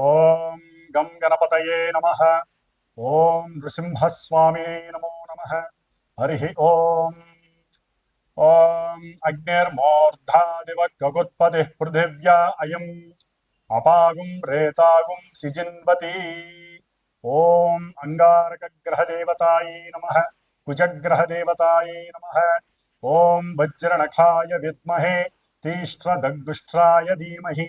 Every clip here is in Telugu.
ఓం గం గణపతయే నమ ఓం నృసింహస్వామినే నమో నమ హరి ఓం ఓం అగ్నిర్మూర్ధాదివ గగుత్పతి పృథివ్యా అయం అపాగుం రేతాగుం సిజిన్వతి ఓం అంగారకగ్రహదేవతాయై నమ కుజగ్రహదేవతాయై నమ ఓం వజ్రనఖాయ విద్మహే తీష్ట్రదగ్గుష్ట్రాయ ధీమహి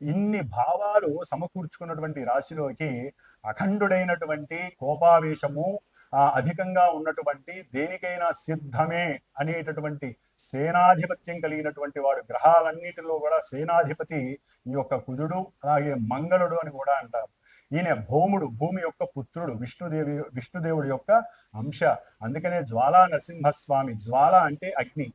ఇన్ని భావాలు సమకూర్చుకున్నటువంటి రాశిలోకి అఖండుడైనటువంటి కోపావేశము ఆ అధికంగా ఉన్నటువంటి దేనికైనా సిద్ధమే అనేటటువంటి సేనాధిపత్యం కలిగినటువంటి వాడు గ్రహాలన్నిటిలో కూడా సేనాధిపతి ఈ యొక్క కుజుడు అలాగే మంగళుడు అని కూడా అంటారు. ఈయన భౌముడు భూమి యొక్క పుత్రుడు విష్ణుదేవి విష్ణుదేవుడి యొక్క అంశ. అందుకనే జ్వాలా నరసింహస్వామి జ్వాల అంటే అగ్ని.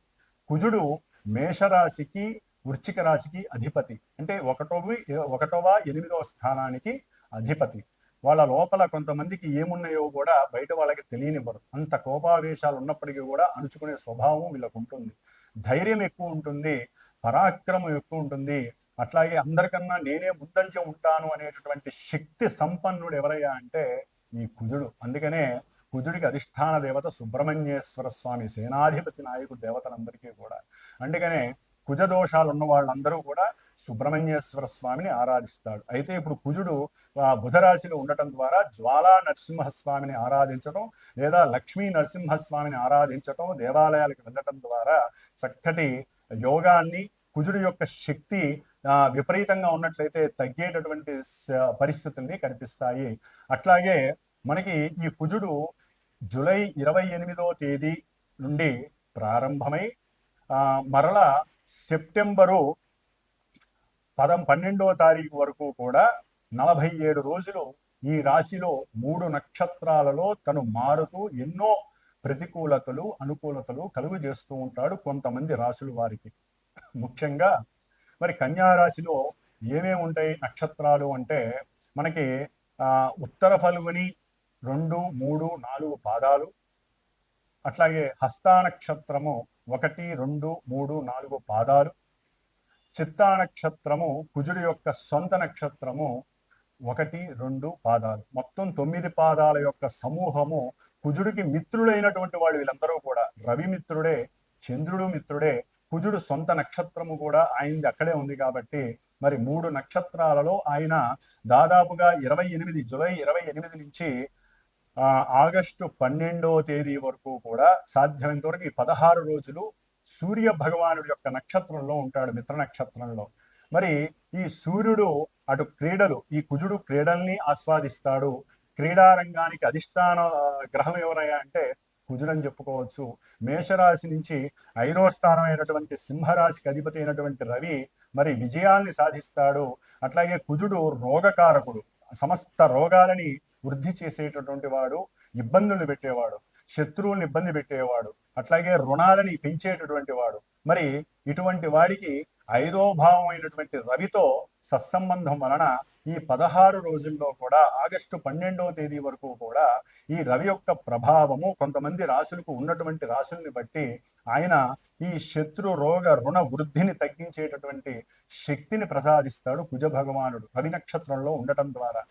కుజుడు మేషరాశికి వృచ్చిక రాశికి అధిపతి. అంటే ఒకటోవి ఒకటవ ఎనిమిదవ స్థానానికి అధిపతి. వాళ్ళ లోపల కొంతమందికి ఏమున్నాయో కూడా బయట వాళ్ళకి తెలియనివ్వరు. అంత కోపావేశాలు ఉన్నప్పటికీ కూడా అణుచుకునే స్వభావం వీళ్ళకు ఉంటుంది. ధైర్యం ఎక్కువ ఉంటుంది పరాక్రమం ఎక్కువ ఉంటుంది. అట్లాగే అందరికన్నా నేనే ముందంజ ఉంటాను అనేటటువంటి శక్తి సంపన్నుడు ఎవరయ్యా అంటే ఈ కుజుడు. అందుకనే కుజుడికి అధిష్టాన దేవత సుబ్రహ్మణ్యేశ్వర స్వామి సేనాధిపతి నాయకుడు దేవతలందరికీ కూడా. అందుకనే కుజదోషాలు ఉన్న వాళ్ళందరూ కూడా సుబ్రహ్మణ్యేశ్వర స్వామిని ఆరాధిస్తాడు. అయితే ఇప్పుడు కుజుడు బుధరాశిలో ఉండటం ద్వారా జ్వాలా నరసింహస్వామిని ఆరాధించడం లేదా లక్ష్మీ నరసింహస్వామిని ఆరాధించటం దేవాలయాలకు వెళ్ళటం ద్వారా చక్కటి యోగాన్ని కుజుడు యొక్క శక్తి విపరీతంగా ఉన్నట్లయితే తగ్గేటటువంటి పరిస్థితుల్ని కనిపిస్తాయి. అట్లాగే మనకి ఈ కుజుడు జూలై ఇరవై ఎనిమిదో తేదీ నుండి ప్రారంభమై మరలా సెప్టెంబరు పదం పన్నెండవ తారీఖు వరకు కూడా నలభై ఏడు రోజులు ఈ రాశిలో మూడు నక్షత్రాలలో తను మారుతూ ఎన్నో ప్రతికూలతలు అనుకూలతలు కలుగు చేస్తూ ఉంటాడు కొంతమంది రాశులు వారికి. ముఖ్యంగా మరి కన్యా రాశిలో ఏమేమి ఉంటాయి నక్షత్రాలు అంటే మనకి ఉత్తర ఫల్గుని రెండు మూడు నాలుగు పాదాలు అట్లాగే హస్తా నక్షత్రము ఒకటి రెండు మూడు నాలుగు పాదాలు. చిత్తా నక్షత్రము కుజుడి యొక్క సొంత నక్షత్రము ఒకటి రెండు పాదాలు. మొత్తం తొమ్మిది పాదాల యొక్క సమూహము కుజుడికి మిత్రులైనటువంటి వాళ్ళు వీళ్ళందరూ కూడా. రవి మిత్రుడే చంద్రుడు మిత్రుడే కుజుడు సొంత నక్షత్రము కూడా ఆయనది అక్కడే ఉంది కాబట్టి మరి మూడు నక్షత్రాలలో ఆయన దాదాపుగా ఇరవై ఎనిమిది జూలై ఇరవై ఎనిమిది నుంచి ఆగస్టు పన్నెండవ తేదీ వరకు కూడా సాధ్యమైనంత వరకు ఈ పదహారు రోజులు సూర్య భగవానుడి యొక్క నక్షత్రంలో ఉంటాడు మిత్ర నక్షత్రంలో. మరి ఈ సూర్యుడు అటు క్రీడలు ఈ కుజుడు క్రీడల్ని ఆస్వాదిస్తాడు. క్రీడారంగానికి అధిష్టాన గ్రహం ఎవరయ్యా అంటే కుజుడని చెప్పుకోవచ్చు. మేషరాశి నుంచి ఐదో స్థానం అయినటువంటి సింహరాశికి అధిపతి అయినటువంటి రవి మరి విజయాల్ని సాధిస్తాడు. అట్లాగే కుజుడు రోగకారకుడు సమస్త రోగాలని వృద్ధి చేసేటటువంటి వాడు ఇబ్బందులు పెట్టేవాడు శత్రువుల్ని ఇబ్బంది పెట్టేవాడు అట్లాగే రుణాలని పెంచేటటువంటి వాడు. మరి ఇటువంటి వాడికి ఐదో భావం అయినటువంటి రవితో సత్సంబంధం వలన ఈ పదహారు రోజుల్లో కూడా ఆగస్టు పన్నెండవ తేదీ వరకు కూడా ఈ రవి యొక్క ప్రభావము కొంతమంది రాశులకు ఉన్నటువంటి రాశుల్ని బట్టి ఆయన ఈ శత్రు రోగ రుణ వృద్ధిని తగ్గించేటటువంటి శక్తిని ప్రసాదిస్తాడు కుజ భగవానుడు రవి నక్షత్రంలో ఉండటం ద్వారా.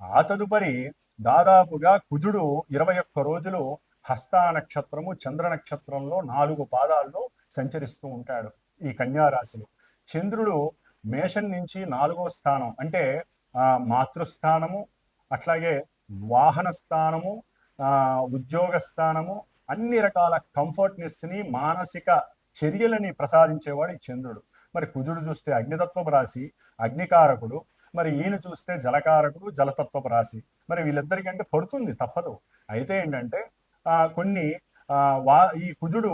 ఆ తదుపరి దాదాపుగా కుజుడు ఇరవై ఒక్క రోజులు హస్తా నక్షత్రము చంద్ర నక్షత్రంలో నాలుగు పాదాల్లో సంచరిస్తూ ఉంటాడు ఈ కన్యారాశిలో. చంద్రుడు మేషం నుంచి నాలుగో స్థానం అంటే మాతృస్థానము అట్లాగే వాహన స్థానము ఉద్యోగ స్థానము అన్ని రకాల కంఫర్ట్నెస్ని మానసిక చర్యలని ప్రసాదించేవాడు ఈ చంద్రుడు. మరి కుజుడు చూస్తే అగ్నితత్వం రాశి అగ్నికారకుడు మరి ఈయన చూస్తే జలకారకుడు జలతత్వపు రాశి. మరి వీళ్ళిద్దరికంటే పడుతుంది తప్పదు. అయితే ఏంటంటే ఆ, కొన్ని ఆ, వా ఈ కుజుడు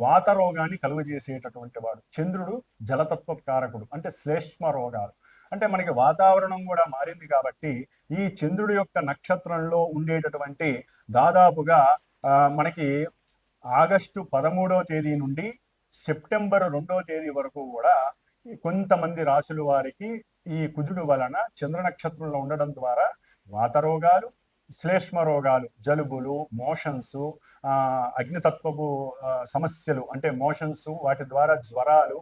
వాత రోగాన్ని కలుగజేసేటటువంటి వాడు. చంద్రుడు జలతత్వ కారకుడు అంటే శ్లేష్మ రోగాలు. అంటే మనకి వాతావరణం కూడా మారింది కాబట్టి ఈ చంద్రుడి యొక్క నక్షత్రంలో ఉండేటటువంటి దాదాపుగా ఆ, మనకి ఆగస్టు పదమూడవ తేదీ నుండి సెప్టెంబర్ రెండో తేదీ వరకు కూడా కొంతమంది రాసుల వారికి ఈ కుజుడు వలన చంద్ర నక్షత్రంలో ఉండడం ద్వారా వాత రోగాలు శ్లేష్మ రోగాలు జలుబులు మోషన్స్ అగ్నితత్వపు సమస్యలు అంటే మోషన్స్ వాటి ద్వారా జ్వరాలు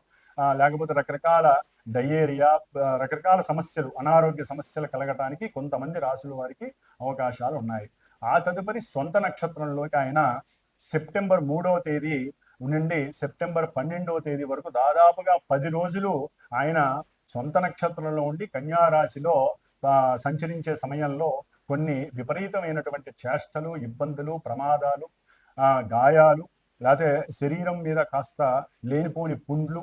లేకపోతే రకరకాల డయేరియా రకరకాల సమస్యలు అనారోగ్య సమస్యలు కలగటానికి కొంతమంది రాసుల వారికి అవకాశాలు ఉన్నాయి. ఆ తదుపరి సొంత నక్షత్రంలోకి ఆయన సెప్టెంబర్ మూడవ తేదీ నుండి సెప్టెంబర్ పన్నెండవ తేదీ వరకు దాదాపుగా పది రోజులు ఆయన సొంత నక్షత్రంలో ఉండి కన్యారాశిలో సంచరించే సమయంలో కొన్ని విపరీతమైనటువంటి చేష్టలు ఇబ్బందులు ప్రమాదాలు ఆ, గాయాలు లేకపోతే శరీరం మీద కాస్త లేనిపోని పుండ్లు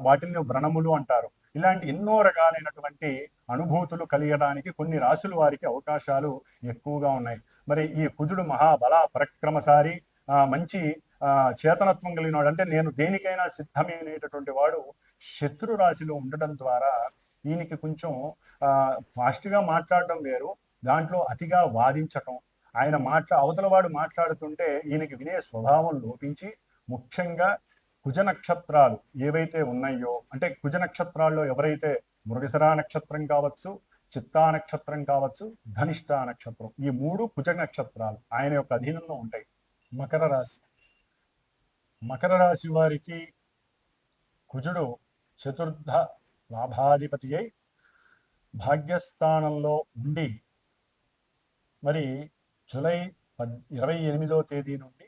వాటిని వ్రణములు అంటారు. ఇలాంటి ఎన్నో రకాలైనటువంటి అనుభూతులు కలిగడానికి కొన్ని రాసుల వారికి అవకాశాలు ఎక్కువగా ఉన్నాయి. మరి ఈ కుజుడు మహాబల పరక్రమసారి ఆ, మంచి ఆ, చేతనత్వం కలిగిన వాడు అంటే నేను దేనికైనా సిద్ధమైనటువంటి వాడు శత్రు రాశిలో ఉండడం ద్వారా ఈయనకి కొంచెం ఫాస్ట్గా మాట్లాడడం వేరు. దాంట్లో అతిగా వాదించటం. ఆయన మాట్లా అవతలవాడు మాట్లాడుతుంటే ఈయనకి వినే స్వభావం లోపించి ముఖ్యంగా కుజ నక్షత్రాలు ఏవైతే ఉన్నాయో అంటే కుజ నక్షత్రాల్లో ఎవరైతే మృగశిరా నక్షత్రం కావచ్చు చిత్తా నక్షత్రం కావచ్చు ధనిష్ట నక్షత్రం ఈ మూడు కుజ నక్షత్రాలు ఆయన యొక్క అధీనంలో ఉంటాయి. మకర రాశి. మకర రాశి వారికి కుజుడు చతుర్థ లాభాధిపతి అయి భాగ్యస్థానంలో ఉండి మరి జూలై పద్ ఇరవై ఎనిమిదో తేదీ నుండి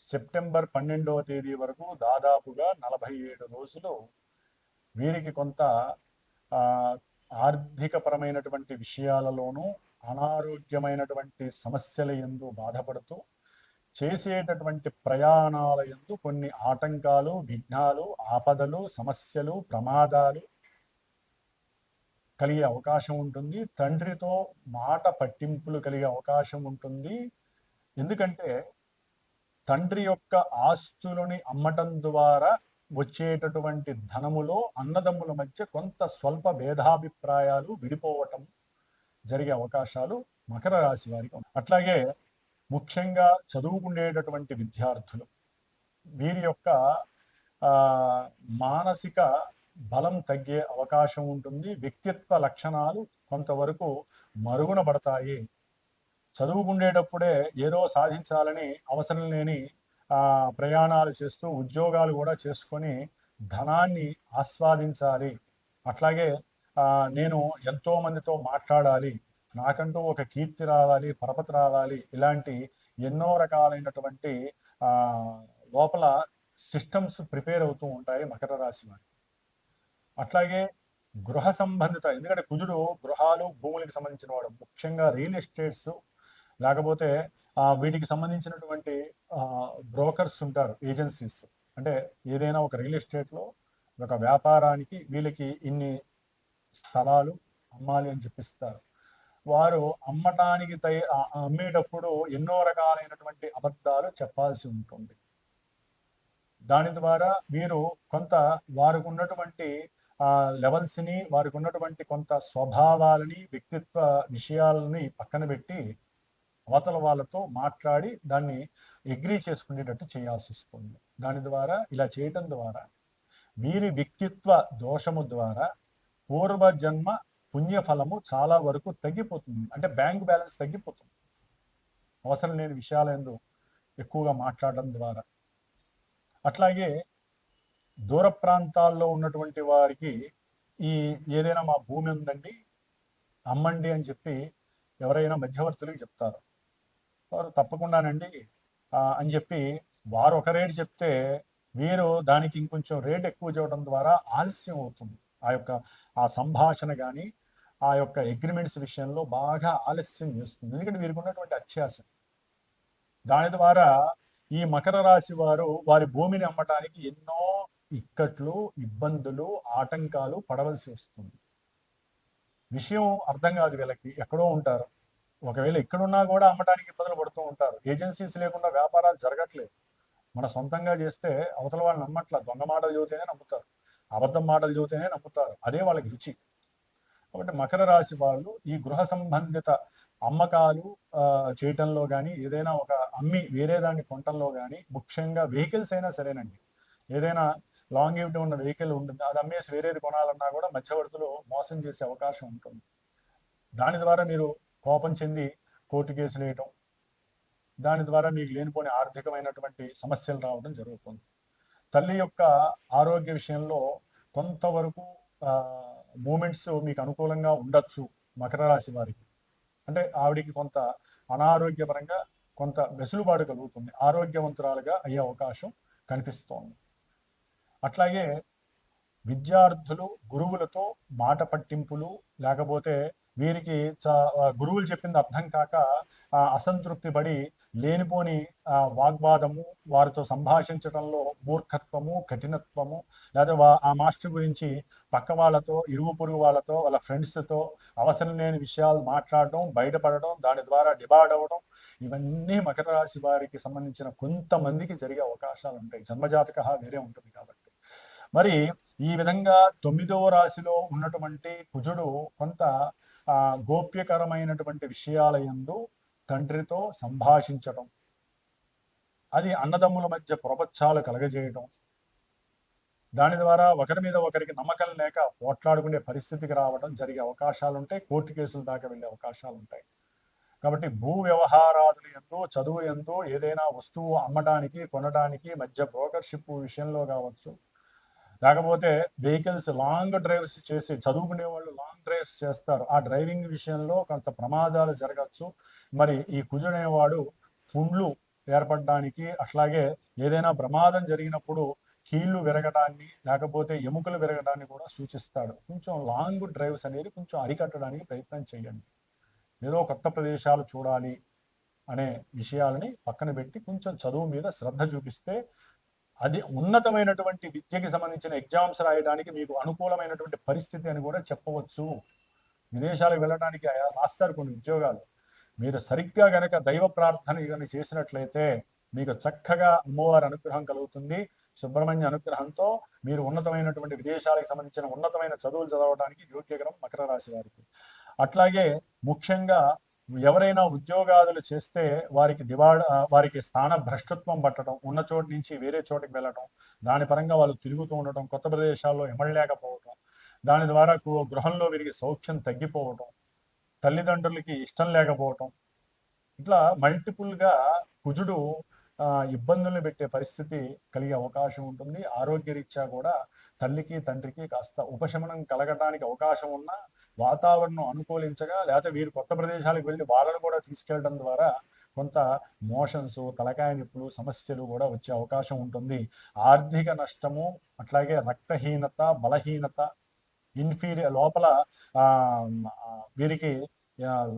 సెప్టెంబర్ పన్నెండవ తేదీ వరకు దాదాపుగా నలభై ఏడు రోజులు వీరికి కొంత ఆర్థికపరమైనటువంటి విషయాలలోనూ అనారోగ్యమైనటువంటి సమస్యల ఎందు బాధపడుతూ చేసేటటువంటి ప్రయాణాల యందు కొన్ని ఆటంకాలు విఘ్నాలు ఆపదలు సమస్యలు ప్రమాదాలు కలిగే అవకాశం ఉంటుంది. తండ్రితో మాట పట్టింపులు కలిగే అవకాశం ఉంటుంది. ఎందుకంటే తండ్రి యొక్క ఆస్తులని అమ్మటం ద్వారా వచ్చేటటువంటి ధనములో అన్నదమ్ముల మధ్య కొంత స్వల్ప భేదాభిప్రాయాలు విడిపోవటం జరిగే అవకాశాలు మకర రాశి వారికి అట్లాగే ముఖ్యంగా చదువుకునేటటువంటి విద్యార్థులు వీరి యొక్క మానసిక బలం తగ్గే అవకాశం ఉంటుంది. వ్యక్తిత్వ లక్షణాలు కొంతవరకు మరుగున పడతాయి. చదువుకుండేటప్పుడే ఏదో సాధించాలని అవసరం లేని ప్రయాణాలు చేస్తూ ఉద్యోగాలు కూడా చేసుకొని ధనాన్ని ఆస్వాదించాలి. అట్లాగే నేను ఎంతో మందితో మాట్లాడాలి. నాకంటూ ఒక కీర్తి రావాలి పరపతి రావాలి ఇలాంటి ఎన్నో రకాలైనటువంటి ఆ, లోపల సిస్టమ్స్ ప్రిపేర్ అవుతూ ఉంటాయి మకర రాశి వారికి అట్లాగే గృహ సంబంధిత ఎందుకంటే కుజుడు గృహాలు భూములకు సంబంధించిన వాడు. ముఖ్యంగా రియల్ ఎస్టేట్స్ లేకపోతే ఆ, వీటికి సంబంధించినటువంటి బ్రోకర్స్ ఉంటారు ఏజెన్సీస్. అంటే ఏదైనా ఒక రియల్ ఎస్టేట్లో ఒక వ్యాపారానికి వీళ్ళకి ఇన్ని స్థలాలు అమ్మాలి అని చెప్పిస్తారు. వారు అమ్మటానికి తయ అమ్మేటప్పుడు ఎన్నో రకాలైనటువంటి అబద్ధాలు చెప్పాల్సి ఉంటుంది. దాని ద్వారా వీరు కొంత వారికి ఉన్నటువంటి ఆ వారికి ఉన్నటువంటి కొంత స్వభావాలని వ్యక్తిత్వ విషయాలని పక్కన పెట్టి అవతల వాళ్ళతో మాట్లాడి దాన్ని ఎగ్రీ చేసుకునేటట్టు చేయాల్సి వస్తుంది. దాని ద్వారా ఇలా చేయటం ద్వారా వీరి వ్యక్తిత్వ దోషము ద్వారా పూర్వజన్మ పుణ్యఫలము చాలా వరకు తగ్గిపోతుంది. అంటే బ్యాంక్ బ్యాలెన్స్ తగ్గిపోతుంది. అవసరం లేని విషయాలందు ఎక్కువగా మాట్లాడడం ద్వారా. అట్లాగే దూర ప్రాంతాల్లో ఉన్నటువంటి వారికి ఈ ఏదైనా మా భూమి ఉందండి అమ్మండి అని చెప్పి ఎవరైనా మధ్యవర్తులకు చెప్తారు. వారు తప్పకుండానండి అని చెప్పి వారు ఒక రేటు చెప్తే వీరు దానికి ఇంకొంచెం రేట్ ఎక్కువ చేయడం ద్వారా ఆలస్యం అవుతుంది. ఆ యొక్క ఆ సంభాషణ కానీ ఆ యొక్క అగ్రిమెంట్స్ విషయంలో బాగా ఆలస్యం చేస్తుంది. ఎందుకంటే వీరికి ఉన్నటువంటి అత్యాశ. దాని ద్వారా ఈ మకర రాశి వారు వారి భూమిని అమ్మటానికి ఎన్నో ఇక్కట్లు ఇబ్బందులు ఆటంకాలు పడవలసి వస్తుంది. విషయం అర్థం కాదు వీళ్ళకి. ఎక్కడో ఉంటారు. ఒకవేళ ఎక్కడున్నా కూడా అమ్మటానికి ఇబ్బందులు పడుతూ ఉంటారు. ఏజెన్సీస్ లేకుండా వ్యాపారాలు జరగట్లేదు. మన సొంతంగా చేస్తే అవతల వాళ్ళు నమ్మట్ల. దొంగ మాటలు చదివితేనే నమ్ముతారు. అబద్ధం మాటలు చదివితేనే నమ్ముతారు. అదే వాళ్ళకి రుచి. కాబట్టి మకర రాశి వాళ్ళు ఈ గృహ సంబంధిత అమ్మకాలు చేయటంలో కానీ ఏదైనా ఒక అమ్మి వేరే దాన్ని కొనటంలో కానీ ముఖ్యంగా వెహికల్స్ అయినా సరేనండి. ఏదైనా లాంగివిటీ ఉన్న వెహికల్ ఉంటుంది అది అమ్మేసి వేరేది కొనాలన్నా కూడా మధ్యవర్తులు మోసం చేసే అవకాశం ఉంటుంది. దాని ద్వారా మీరు కోపం చెంది కోర్టు కేసులు వేయటం దాని ద్వారా మీకు లేనిపోని ఆర్థికమైనటువంటి సమస్యలు రావడం జరుగుతుంది. తల్లి యొక్క ఆరోగ్య విషయంలో కొంతవరకు మూమెంట్స్ మీకు అనుకూలంగా ఉండొచ్చు మకర రాశి వారికి. అంటే ఆవిడికి కొంత అనారోగ్యపరంగా కొంత వెసులుబాటు కలుగుతుంది. ఆరోగ్యవంతురాలుగా అయ్యే అవకాశం కనిపిస్తోంది. అట్లాగే విద్యార్థులు గురువులతో మాట పట్టింపులు లేకపోతే వీరికి చ గురువులు చెప్పింది అర్థం కాక అసంతృప్తి పడి లేనిపోని వాగ్వాదము వారితో సంభాషించడంలో మూర్ఖత్వము కఠినత్వము లేదా వా- ఆ మాస్టర్ గురించి పక్క వాళ్ళతో ఇరుగు పొరుగు వాళ్ళతో వాళ్ళ ఫ్రెండ్స్తో అవసరం లేని విషయాలు మాట్లాడడం బయటపడడం దాని ద్వారా డిబార్డ్ అవ్వడం ఇవన్నీ మకర రాశి వారికి సంబంధించిన కొంతమందికి జరిగే అవకాశాలు ఉంటాయి. జన్మజాతక వేరే ఉంటుంది కాబట్టి. మరి ఈ విధంగా తొమ్మిదవ రాశిలో ఉన్నటువంటి కుజుడు కొంత గోప్యకరమైనటువంటి విషయాల యందు తండ్రితో సంభాషించటం అది అన్నదమ్ముల మధ్య ప్రపంచాలు కలగజేయటం దాని ద్వారా ఒకరి మీద ఒకరికి నమ్మకం లేక పోట్లాడుకునే పరిస్థితికి రావడం జరిగే అవకాశాలు ఉంటాయి కోర్టు కేసుల దాకా వెళ్ళే అవకాశాలు ఉంటాయి కాబట్టి భూ వ్యవహారాదులు ఎందు చదువు ఎందు ఏదైనా వస్తువు అమ్మడానికి కొనడానికి మధ్య బ్రోకర్షిప్ విషయంలో కావచ్చు లేకపోతే వెహికల్స్ లాంగ్ డ్రైవ్స్ చేసి చదువుకునే వాళ్ళు లాంగ్ డ్రైవ్స్ చేస్తారు. ఆ డ్రైవింగ్ విషయంలో కొంత ప్రమాదాలు జరగచ్చు. మరి ఈ కుజుడనేవాడు పుండ్లు ఏర్పడడానికి అట్లాగే ఏదైనా ప్రమాదం జరిగినప్పుడు కీళ్ళు విరగడాన్ని లేకపోతే ఎముకలు విరగడాన్ని కూడా సూచిస్తాడు. కొంచెం లాంగ్ డ్రైవ్స్ అనేది కొంచెం అరికట్టడానికి ప్రయత్నం చేయండి. ఏదో కొత్త ప్రదేశాలు చూడాలి అనే విషయాలని పక్కన పెట్టి కొంచెం చదువు మీద శ్రద్ధ చూపిస్తే అది ఉన్నతమైనటువంటి విద్యకి సంబంధించిన ఎగ్జామ్స్ రాయడానికి మీకు అనుకూలమైనటువంటి పరిస్థితి అని కూడా చెప్పవచ్చు. విదేశాలకు వెళ్ళడానికి రాస్తారు కొన్ని ఉద్యోగాలు. మీరు సరిగ్గా గనక దైవ ప్రార్థన ఇవన్నీ చేసినట్లయితే మీకు చక్కగా అమ్మవారి అనుగ్రహం కలుగుతుంది. సుబ్రహ్మణ్య అనుగ్రహంతో మీరు ఉన్నతమైనటువంటి విదేశాలకు సంబంధించిన ఉన్నతమైన చదువులు చదవడానికి యోగ్యకరం మకర రాశి వారికి. అట్లాగే ముఖ్యంగా ఎవరైనా ఉద్యోగాదులు చేస్తే వారికి డివాడ్ వారికి స్థాన భ్రష్టత్వం పట్టడం ఉన్న చోటు నుంచి వేరే చోటుకి వెళ్ళడం దాని పరంగా వాళ్ళు తిరుగుతూ ఉండటం కొత్త ప్రదేశాల్లో ఎమడలేకపోవడం దాని ద్వారా గృహంలో వీరికి సౌఖ్యం తగ్గిపోవటం తల్లిదండ్రులకి ఇష్టం లేకపోవటం ఇట్లా మల్టిపుల్గా కుజుడు ఆ, ఇబ్బందుల్ని పెట్టే పరిస్థితి కలిగే అవకాశం ఉంటుంది. ఆరోగ్యరీత్యా కూడా తల్లికి తండ్రికి కాస్త ఉపశమనం కలగడానికి అవకాశం ఉన్నా వాతావరణం అనుకూలించగా లేకపోతే వీరు కొత్త ప్రదేశాలకు వెళ్ళి వాళ్ళను కూడా తీసుకెళ్ళడం ద్వారా కొంత మోషన్స్ తలకాయ నొప్పులు సమస్యలు కూడా వచ్చే అవకాశం ఉంటుంది. ఆర్థిక నష్టము అట్లాగే రక్తహీనత బలహీనత ఇన్ఫీరియర్ లోపల వీరికి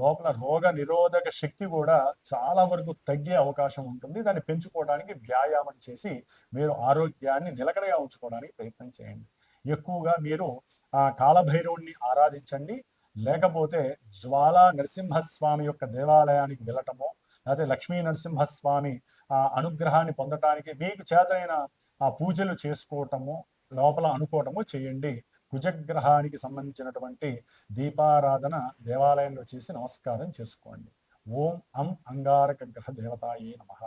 లోపల రోగ నిరోధక శక్తి కూడా చాలా వరకు తగ్గే అవకాశం ఉంటుంది. దాన్ని పెంచుకోవడానికి వ్యాయామం చేసి మీరు ఆరోగ్యాన్ని నిలకడగా ఉంచుకోవడానికి ప్రయత్నం చేయండి. ఎక్కువగా మీరు ఆ కాలభైరవుణ్ణి ఆరాధించండి. లేకపోతే జ్వాలా నరసింహస్వామి యొక్క దేవాలయానికి వెళ్ళటము లేకపోతే లక్ష్మీ నరసింహస్వామి ఆ అనుగ్రహాన్ని పొందటానికి మీకు చేతనైన ఆ పూజలు చేసుకోవటము లోపల అనుకోవటము చేయండి. కుజగ్రహానికి సంబంధించినటువంటి దీపారాధన దేవాలయంలో చేసి నమస్కారం చేసుకోండి. ఓం అం అంగారక గ్రహ దేవతాయే నమః.